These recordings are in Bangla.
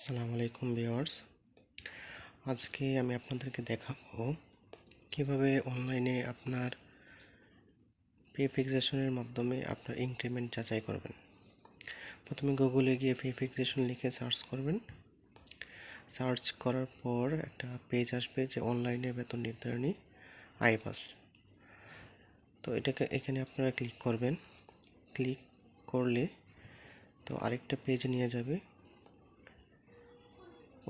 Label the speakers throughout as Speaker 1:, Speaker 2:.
Speaker 1: আসসালামু আলাইকুম ভিউয়ার্স। আজকে আমি আপনাদেরকে দেখাবো কীভাবে অনলাইনে আপনার পে ফিক্সেশনের মাধ্যমে আপনার ইনক্রিমেন্ট যাচাই করবেন। প্রথমে গুগলে গিয়ে পে ফিক্সেশন লিখে সার্চ করবেন। সার্চ করার পর একটা পেজ আসবে যে অনলাইনে বেতন নির্ধারণী আইপাস। তো এটাকে এখানে আপনারা ক্লিক করবেন। ক্লিক করলে তো আরেকটা পেজ নিয়ে যাবে।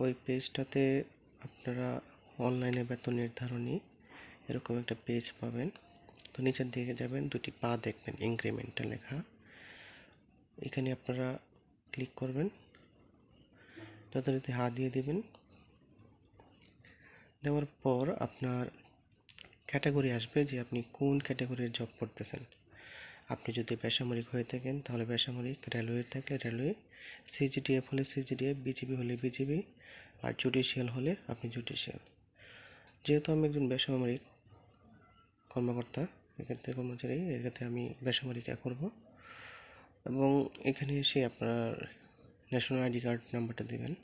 Speaker 1: ওই পেজটাতে আপনারা অনলাইনে বেতন নির্ধারণী এরকম একটা পেজ পাবেন। তো নিচের দিকে যাবেন, দুটি পা দেখবেন ইনক্রিমেন্টটা লেখা। এখানে আপনারা ক্লিক করবেন। যথারীতি হাত দিয়ে দিবেন। দেওয়ার পর আপনার ক্যাটাগরি আসবে যে আপনি কোন ক্যাটাগরির জব করতেছেন। আপনি যদি বেসামরিক হয়ে থাকেন, তাহলে বেসামরিক, রেলওয়ে থাকলে রেলওয়ে, সিজিডিএফ হলে সিজিডিএফ, বিজিবি হলে বিজিবি, আর জুডিশিয়াল হলে আপনি জুডিশিয়াল। যেহেতু আমি একজন বেসামরিক কর্মকর্তা, এক্ষেত্রে কর্মচারী, এক্ষেত্রে আমি বেসামরিকা করব। এবং এখানে এসে আপনার ন্যাশনাল আইডি কার্ড নাম্বারটা দেবেন।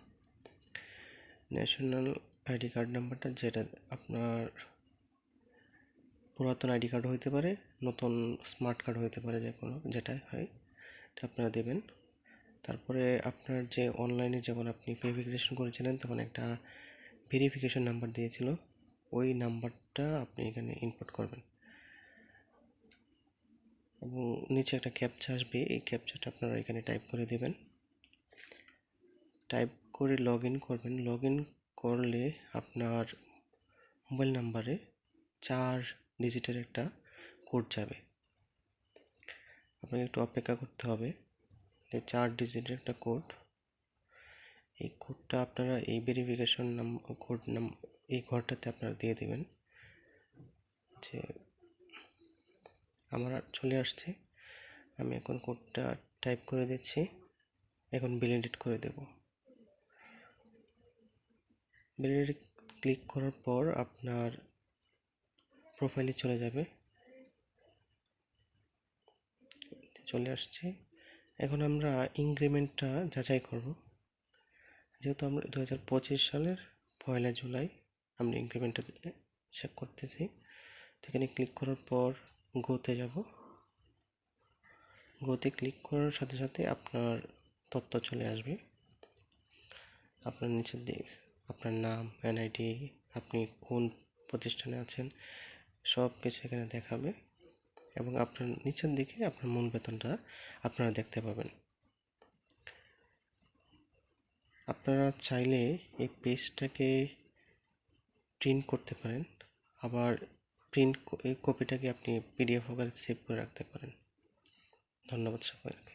Speaker 1: ন্যাশনাল আইডি কার্ড নাম্বারটা যেটা আপনার পুরাতন আইডি কার্ড হইতে পারে, নতুন স্মার্ট কার্ড হইতে পারে যে কোনো যেটাই হয়, এটা আপনারা দেবেন। তারপরে আপনার যে অনলাইনে যখন আপনি ভেরিফিকেশন করেছিলেন, তখন একটা ভেরিফিকেশন নাম্বার দিয়েছিল, ওই নাম্বারটা আপনি এখানে ইনপুট করবেন। এবং নিচে একটা ক্যাপচা আসবে, এই ক্যাপচাটা আপনারা এখানে টাইপ করে দেবেন। টাইপ করে লগ করবেন লগ করলে আপনার মোবাইল নাম্বারে চার ডিজিটের একটা কোড যাবে। আপনাকে একটু অপেক্ষা করতে হবে যে চার ডিজিটের একটা কোড। এই কোডটা আপনারা এই ভেরিফিকেশন নাম, কোড নাম, এই ঘরটাতে আপনারা দিয়ে দেবেন যে আমার চলে আসছে। আমি এখন কোডটা টাইপ করে দিচ্ছি। এখন ভ্যালিডেট করে দেব। ভ্যালিডেট ক্লিক করার পর আপনার প্রোফাইলে চলে যাবে। চলে আসছে। এখন আমরা ইনক্রিমেন্টটা যাচাই করব। যেহেতু আমরা দু হাজার পঁচিশ সালের পয়লা জুলাই, আমরা ইনক্রিমেন্টটা চেক করতেছি। এখানে ক্লিক করার পর গোতে যাব। গোতে ক্লিক করার সাথে সাথে আপনার তথ্য চলে আসবে। আপনার নিচের দিকে, আপনার নাম এনআইডি আপনি কোন প্রতিষ্ঠানে আছেন সব কিছু এখানে দেখাবে এবং আপনার নিচের দিকে আপনার মূল বেতনটা আপনারা দেখতে পাবেন। আপনারা চাইলে এই পেজটাকে প্রিন্ট করতে পারেন, আবার প্রিন্ট এই কপিটাকে আপনি পিডিএফ আকারে সেভ করে রাখতে পারেন। ধন্যবাদ সকলকে